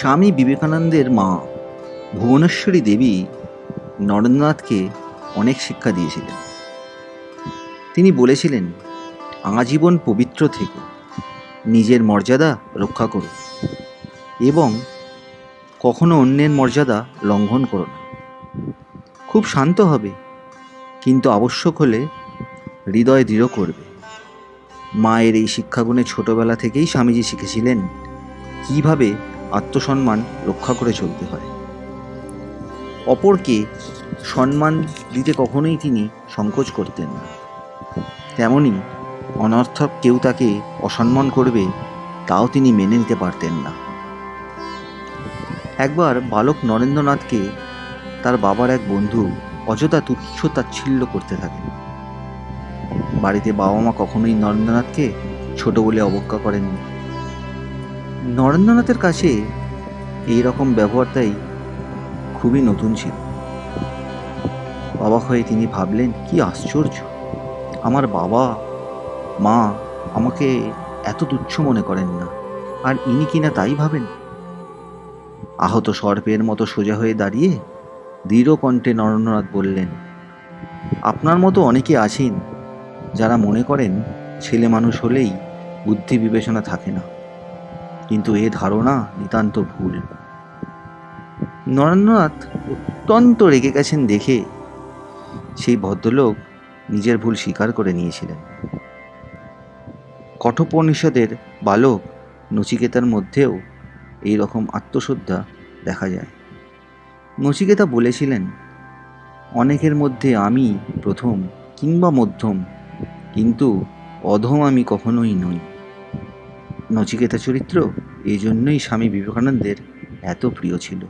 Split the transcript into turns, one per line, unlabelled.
স্বামী বিবেকানন্দের মা ভুবনেশ্বরী দেবী নরেন্দ্রনাথকে অনেক শিক্ষা দিয়েছিলেন। তিনি বলেছিলেন, আজীবন পবিত্র থেকো, নিজের মর্যাদা রক্ষা করো এবং কখনো অন্যের মর্যাদা লঙ্ঘন করো না। খুব শান্ত হবে, কিন্তু আবশ্যক হলে হৃদয় দৃঢ় করবে। মায়ের এই শিক্ষাগুণে ছোটবেলা থেকেই স্বামীজি শিখেছিলেন কীভাবে আত্মসম্মান রক্ষা করে চলতে হয়। অপরকে সম্মান দিতে কখনোই তিনি সংকোচ করতেন না। তেমনি অনর্থক কেউ তাকে অসম্মান করবে, তাও তিনি মেনে নিতে পারতেন না। একবার বালক নরেন্দ্রনাথকে তার বাবার এক বন্ধু অযথা তুচ্ছ তাচ্ছিল্য করতে থাকেন। বাড়িতে বাবা মা কখনোই নরেন্দ্রনাথকে ছোট বলে অবজ্ঞা করেননি। নরেন্দ্রনাথের কাছে এই রকম ব্যবহারটাই খুবই নতুন ছিল। অবাক হয়ে তিনি ভাবলেন, কি আশ্চর্য! আমার বাবা, মা আমাকে এত তুচ্ছ মনে করেন না। আর ইনি কিনা তাই ভাবেন? আহত সর্পের মতো সোজা হয়ে দাঁড়িয়ে দৃঢ় কণ্ঠে নরেন্দ্রনাথ বললেন, আপনার মতো অনেকে আছেন যারা মনে করেন ছেলে মানুষ হলেই বুদ্ধি বিবেচনা থাকে না। কিন্তু এ ধারণা নিতান্ত ভুল। নরেন্দ্রনাথ অত্যন্ত রেগে গেছেন দেখে সেই ভদ্রলোক নিজের ভুল স্বীকার করে নিয়েছিলেন। কঠোপনিষদের বালক নচিকেতার মধ্যেও এই রকম আত্মশ্রদ্ধা দেখা যায়। নচিকেতা বলেছিলেন, অনেকের মধ্যে আমি প্রথম কিংবা মধ্যম, কিন্তু অধম আমি কখনোই নই। নচিকেতা চরিত্র? এই জন্যই স্বামী বিবেকানন্দের এত প্রিয় ছিল।